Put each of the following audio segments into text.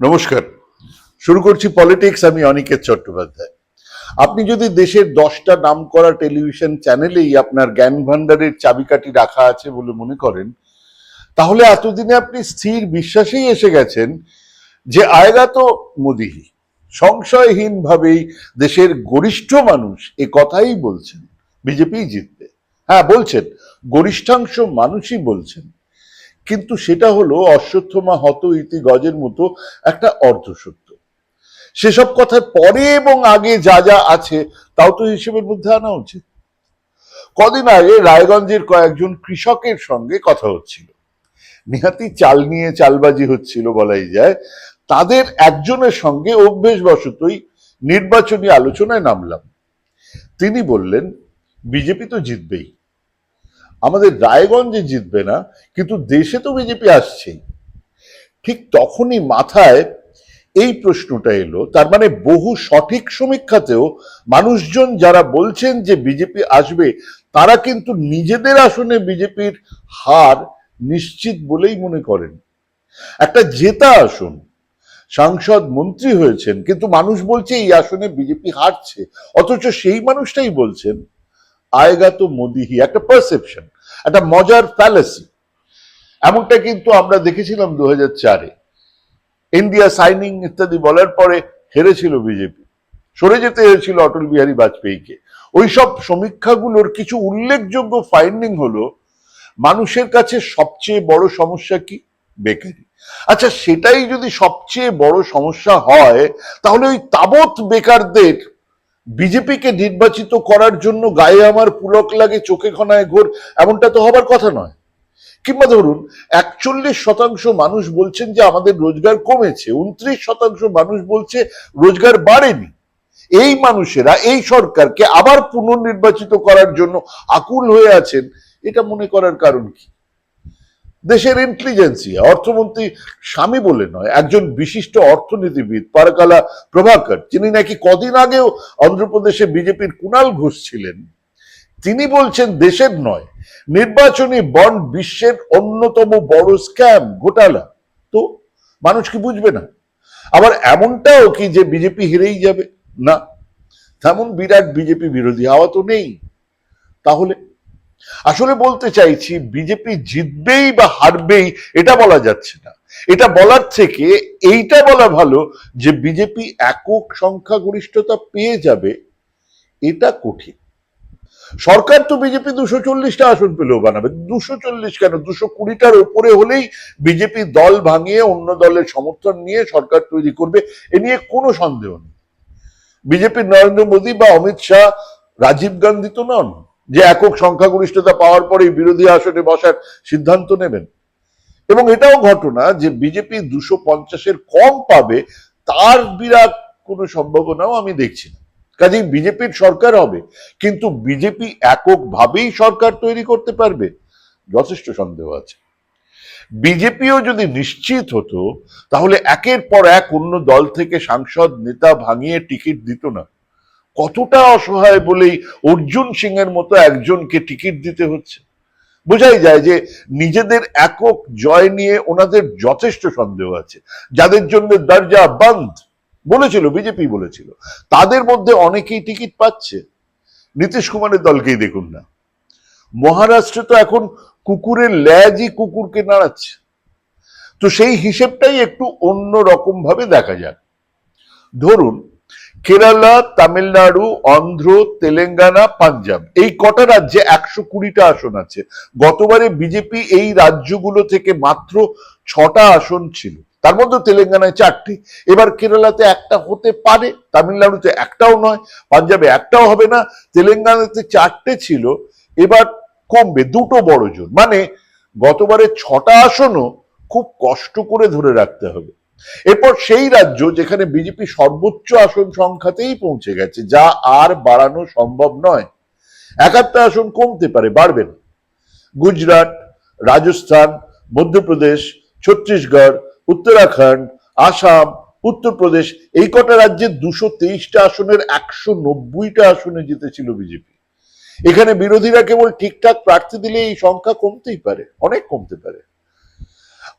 নমস্কার। শুরু করছি পলিটিক্স, আমি অনিকেত চট্টোপাধ্যায়। আপনি যদি দেশের দশটা নাম করা টেলিভিশন চ্যানেলেই আপনার জ্ঞান ভান্ডারের চাবিকাঠি রাখা আছে বলে মনে করেন, তাহলে এতদিনে আপনি স্থির বিশ্বাসেই এসে গেছেন যে আয়গা তো মোদিহি সংশয়হীন ভাবেই দেশের গরিষ্ঠ মানুষ এ কথাই বলছেন। বিজেপি জিতবে। হ্যাঁ বলছেন। গরিষ্ঠাংশ মানুষই বলছেন। কিন্তু সেটা হলো অশ্বত্থমা হত ইতি গজের মতো একটা অর্ধসত্য। সেসব কথার পরে এবং আগে যা যা আছে, তাও তো হিসেবের মধ্যে আনা উচিত। কদিন আগে রায়গঞ্জের কয়েকজন কৃষকের সঙ্গে কথা হচ্ছিল। নিহাতি চাল নিয়ে চালবাজি হচ্ছিল বলাই যায়। তাদের একজনের সঙ্গে অভ্যেস অভ্যেসবশতই নির্বাচনী আলোচনায় নামলাম। তিনি বললেন, বিজেপি তো জিতবেই। আমাদের রায়গঞ্জে জিতবে না, কিন্তু দেশে তো বিজেপি আসছেই। ঠিক তখনই মাথায় এই প্রশ্নটা এলো, তার মানে বহু সঠিক সমীক্ষাতেও মানুষজন যারা বলছেন যে বিজেপি আসবে, তারা কিন্তু নিজেদের আসনে বিজেপির হার নিশ্চিত বলেই মনে করেন। একটা জেতা আসন, সাংসদ মন্ত্রী হয়েছেন, কিন্তু মানুষ বলছে এই আসনে বিজেপি হারছে, অথচ সেই মানুষটাই বলছেন আয়গা তো মোদিহি, একটা পারসেপশন একটা মজার ফ্যালাসি এমনটা কিন্তু আমরা দেখেছিলাম দু হাজার চারে। ইন্ডিয়া সাইনিং ইত্যাদি বলার পরে হেরেছিল বিজেপি। সরে যেতে হয়েছিল অটল বিহারী বাজপেয়ীকে। ওইসব সমীক্ষাগুলোর কিছু উল্লেখযোগ্য ফাইন্ডিং হলো, মানুষের কাছে সবচেয়ে বড় সমস্যা কি? বেকারি। আচ্ছা সেটাই যদি সবচেয়ে বড় সমস্যা হয়, তাহলে ওই তাবৎ বেকারদের বিজেপিকে নির্বাচিত করার জন্য গায়ে আমার পুলক লাগে, চোখে ঘনায় ঘোর, এমনটা তো হবার কথা নয়। কিংবা ধরুন, একচল্লিশ শতাংশ মানুষ বলছেন যে আমাদের রোজগার কমেছে, উনত্রিশ শতাংশ মানুষ বলছে রোজগার বাড়েনি। এই মানুষেরা, এই সরকারকে আবার পুনর্নির্বাচিত করার জন্য আকুল হয়ে আছেন, এটা মনে করার কারণ কি? দেশের ইন্টেলিজেন্সিয়া অর্থমন্ত্রী স্বামী বলে নয়, একজন বিশিষ্ট অর্থনীতিবিদ, পারকালা প্রভাকর, যিনি নাকি কদিন আগেও অন্ধ্রপ্রদেশে বিজেপির কুণাল ঘোষ ছিলেন। তিনি বলছেন, দেশের নয়, নির্বাচনী বন্ড বিশ্বের অন্যতম বড় স্ক্যাম ঘোটালা। তো মানুষ কি বুঝবে না? আবার এমনটাও কি যে বিজেপি হেরেই যাবে? না। তেমন বিরাট বিজেপি বিরোধী হাওয়া তো নেই। তাহলে আসলে বলতে চাইছি, বিজেপি জিতবেই বা হারবেই, এটা বলা যাচ্ছে না। এটা বলার থেকে এইটা বলা ভালো যে বিজেপি একক সংখ্যাগরিষ্ঠতা পেয়ে যাবে, এটা কঠিন। সরকার তো বিজেপি দুশো চল্লিশটা আসন পেলেও বানাবে। দুশো চল্লিশ কেন? দুশো কুড়িটার উপরে হলেই বিজেপি দল ভাঙিয়ে অন্য দলের সমর্থন নিয়ে সরকার তৈরি করবে, এ নিয়ে কোনো সন্দেহ নেই। বিজেপির নরেন্দ্র মোদী বা অমিত শাহ রাজীব গান্ধী তো নন। যে একক সংখ্যাগরিষ্ঠতা পাওয়ার পরেই বিরোধী আসনে বসার সিদ্ধান্ত নেবেন। এবং এটাও ঘটনা যে বিজেপি দুশো পঞ্চাশের কম পাবে, তার বিরাট কোনো সম্ভাবনাও আমি দেখছি না। কাজেই বিজেপির সরকার হবে, কিন্তু বিজেপি এককভাবেই সরকার তৈরি করতে পারবে, যথেষ্ট সন্দেহ আছে। বিজেপিও যদি নিশ্চিত হতো, তাহলে একের পর এক অন্য দল থেকে সাংসদ, নেতা ভাঙিয়ে টিকিট দিত না। কতটা অসহায় বলেই অর্জুন সিং এর মতো একজনকে টিকিট দিতে হচ্ছে। বোঝাই যায় যে নিজেদের একক জয় নিয়ে ওনাদের যথেষ্ট সন্দেহ আছে। যাদের জন্য দরজা বন্ধ, বলেছিল, বিজেপি বলেছিল, তাদের মধ্যে অনেকেই টিকিট পাচ্ছে। নীতিশ কুমারের দলকেই দেখুন না। মহারাষ্ট্রে তো এখন কুকুরের ল্যাজই কুকুরকে নাড়াচ্ছে। তো সেই হিসেবটাই একটু অন্য রকম ভাবে দেখা যাক। ধরুন কেরালা, তামিলনাড়ু, অন্ধ্র, তেলেঙ্গানা, পাঞ্জাব। এই কটা রাজ্যে একশো কুড়িটা আসন আছে। গতবারে বিজেপি এই রাজ্যগুলো থেকে মাত্র ছটা আসন ছিল। তার মধ্যে তেলেঙ্গানায় চারটি। এবার কেরালাতে একটা হতে পারে, তামিলনাড়ুতে একটাও নয়, পাঞ্জাবে একটাও হবে না, তেলেঙ্গানাতে চারটে ছিল, এবার কমবে দুটো বড় জোর। মানে গতবারে ছটা আসনও খুব কষ্ট করে ধরে রাখতে হবে। এরপর সেই রাজ্য যেখানে বিজেপি সর্বোচ্চ আসন সংখ্যাতেই পৌঁছে গেছে, যা আর বাড়ানো সম্ভব নয়। একাত্তর আসন কমতে পারে, বাড়বে না। গুজরাট, রাজস্থান, মধ্যপ্রদেশ, ছত্তিশগড়, উত্তরাখণ্ড, আসাম, উত্তরপ্রদেশ এই কটা রাজ্যে দুশো তেইশটা আসনের একশো নব্বইটা আসনে জিতেছিল বিজেপি। এখানে বিরোধীরা কেবল ঠিকঠাক প্রার্থী দিলে এই সংখ্যা কমতেই পারে, অনেক কমতে পারে।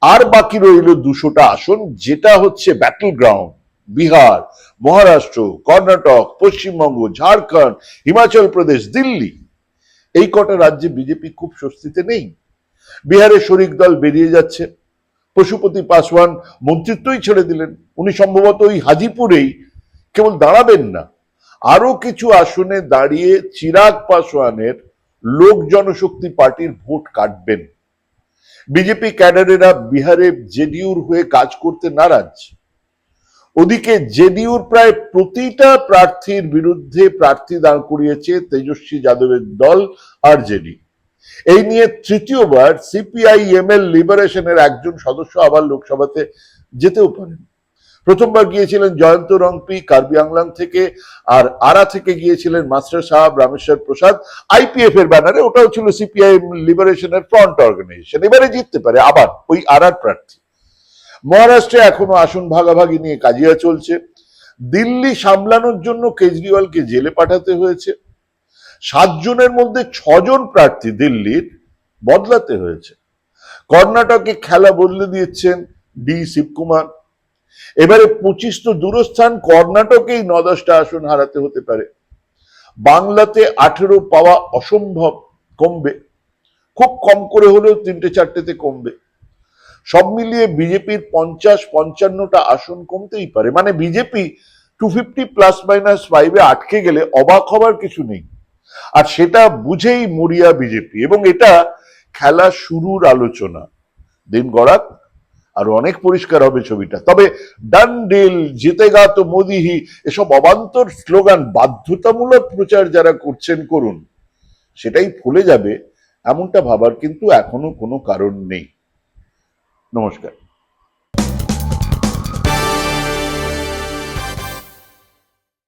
আর বাকি রইল দুশোটা আসন, যেটা হচ্ছে ব্যাটল গ্রাউন্ড বিহার, মহারাষ্ট্র, কর্ণাটক, পশ্চিমবঙ্গ, ঝাড়খণ্ড, হিমাচল প্রদেশ, দিল্লি। এই কটা রাজ্যে বিজেপি খুব স্বস্তিতে নেই। বিহারের শরিক দল বেরিয়ে যাচ্ছে। পশুপতি পাসওয়ান মন্ত্রিত্বই ছেড়ে দিলেন। উনি সম্ভবত ওই হাজিপুরেই কেবল দাঁড়াবেন না। আরও কিছু আসনে দাঁড়িয়ে চিরাগ পাসওয়ানের লোক জনশক্তি পার্টির ভোট কাটবেন। বিজেপি ক্যাডারেরা বিহারে জেডিউর হয়ে কাজ করতে নারাজ। ওদিকে জেডিউর প্রায় প্রতিটা প্রার্থীর বিরুদ্ধে প্রার্থী দাঁড় করিয়েছে তেজস্বী যাদবের দল আর জেডি। এই নিয়ে তৃতীয়বার সিপিআইএমএল লিবারেশনের একজন সদস্য আবার লোকসভাতে যেতেও পারেন। প্রথমবার গিয়েছিলেন জয়ন্ত রংপি, কার্বি আংলাং থেকে, আর আরা থেকে গিয়েছিলেন মাস্টার সাহেব রামেশ্বর প্রসাদ। আইপিএফ এর ব্যানারে ওটাও ছিল সিপিআই লিবারেশনের ফ্রন্ট অর্গানাইজেশন এবারে জিততে পারে আবার ওই আরার প্রার্থী। মহারাষ্ট্রে এখনও আসন ভাগাভাগি নিয়ে কাজিয়া চলছে। দিল্লি সামলানোর জন্য কেজরিওয়ালকে জেলে পাঠাতে হয়েছে। সাতজনের মধ্যে ছজন প্রার্থী দিল্লির বদলাতে হয়েছে। কর্ণাটকে খেলা বদলে দিয়েছেন ডি শিবকুমার। এবারে পঁচিশ তো দূরস্থান, কর্ণাটকেই ন দশটা আসন হারাতে হতে পারে। বাংলাতে আঠেরো পাওয়া অসম্ভব কমবে। খুব কম করে হলেও তিনটে চারটেতে কমবে। সব মিলিয়ে বিজেপির পঞ্চাশ, পঞ্চান্নটা আসন কমতেই পারে। মানে BJP two fifty plus minus ফাইভে আটকে গেলে অবাক হবার কিছু নেই। আর সেটা বুঝেই মরিয়া বিজেপি। এবং এটা খেলা শুরুর আলোচনা। দিন গড়াক। আর অনেক পরিষ্কার হবে ছবিটা। তবে ডান ডিল জিতেগা তো মোদিহি, এসব অবান্তর স্লোগান বাধ্যতামূলক প্রচার যারা করছেন, করুন। সেটাই ফুলে যাবে, এমনটা ভাবার কিন্তু এখনও কোনো কারণ নেই। নমস্কার।